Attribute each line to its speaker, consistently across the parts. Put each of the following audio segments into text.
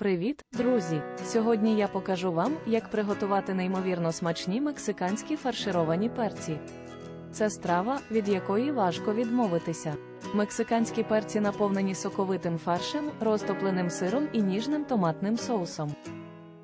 Speaker 1: Привіт, друзі! Сьогодні я покажу вам, як приготувати неймовірно смачні мексиканські фаршировані перці. Це страва, від якої важко відмовитися. Мексиканські перці наповнені соковитим фаршем, розтопленим сиром і ніжним томатним соусом.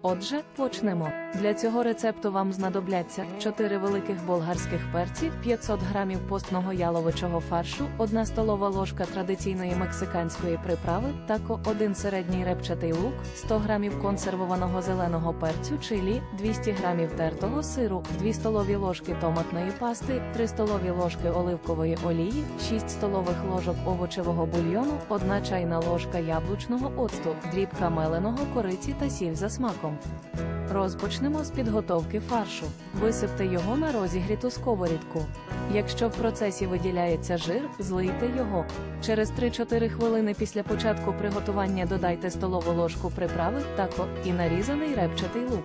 Speaker 1: Отже, почнемо. Для цього рецепту вам знадобляться 4 великих болгарських перці, 500 грамів постного яловичого фаршу, 1 столова ложка традиційної мексиканської приправи, тако 1 середній репчатий лук, 100 грамів консервованого зеленого перцю чилі, 200 грамів тертого сиру, 2 столові ложки томатної пасти, 3 столові ложки оливкової олії, 6 столових ложок овочевого бульйону, 1 чайна ложка яблучного оцту, дрібка меленого кориці та сіль за смаком. Розпочнемо з підготовки фаршу. Висипте його на розігріту сковорідку. Якщо в процесі виділяється жир, злийте його. Через 3-4 хвилини після початку приготування додайте столову ложку приправи, тако і нарізаний репчатий лук.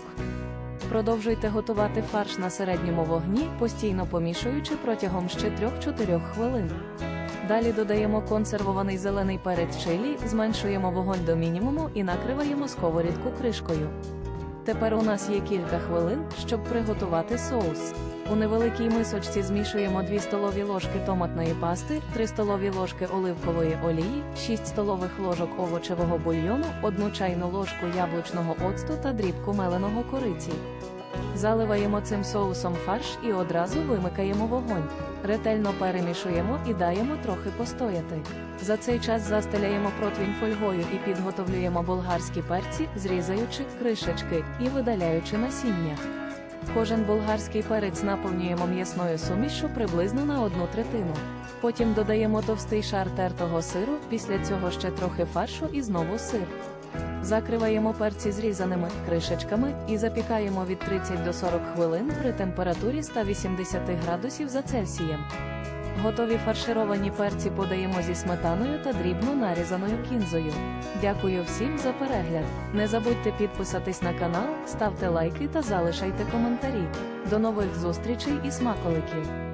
Speaker 1: Продовжуйте готувати фарш на середньому вогні, постійно помішуючи протягом ще 3-4 хвилин. Далі додаємо консервований зелений перець чилі, зменшуємо вогонь до мінімуму і накриваємо сковорідку кришкою. Тепер у нас є кілька хвилин, щоб приготувати соус. У невеликій мисочці змішуємо 2 столові ложки томатної пасти, 3 столові ложки оливкової олії, 6 столових ложок овочевого бульйону, 1 чайну ложку яблучного оцту та дрібку меленого кориці. Заливаємо цим соусом фарш і одразу вимикаємо вогонь. Ретельно перемішуємо і даємо трохи постояти. За цей час застеляємо противень фольгою і підготовлюємо болгарські перці, зрізаючи кришечки і видаляючи насіння. Кожен болгарський перець наповнюємо м'ясною сумішшю приблизно на одну третину. Потім додаємо товстий шар тертого сиру, після цього ще трохи фаршу і знову сир. Закриваємо перці зрізаними кришечками і запікаємо від 30 до 40 хвилин при температурі 180 градусів за Цельсієм. Готові фаршировані перці подаємо зі сметаною та дрібно нарізаною кінзою. Дякую всім за перегляд. Не забудьте підписатись на канал, ставте лайки та залишайте коментарі. До нових зустрічей і смаколиків!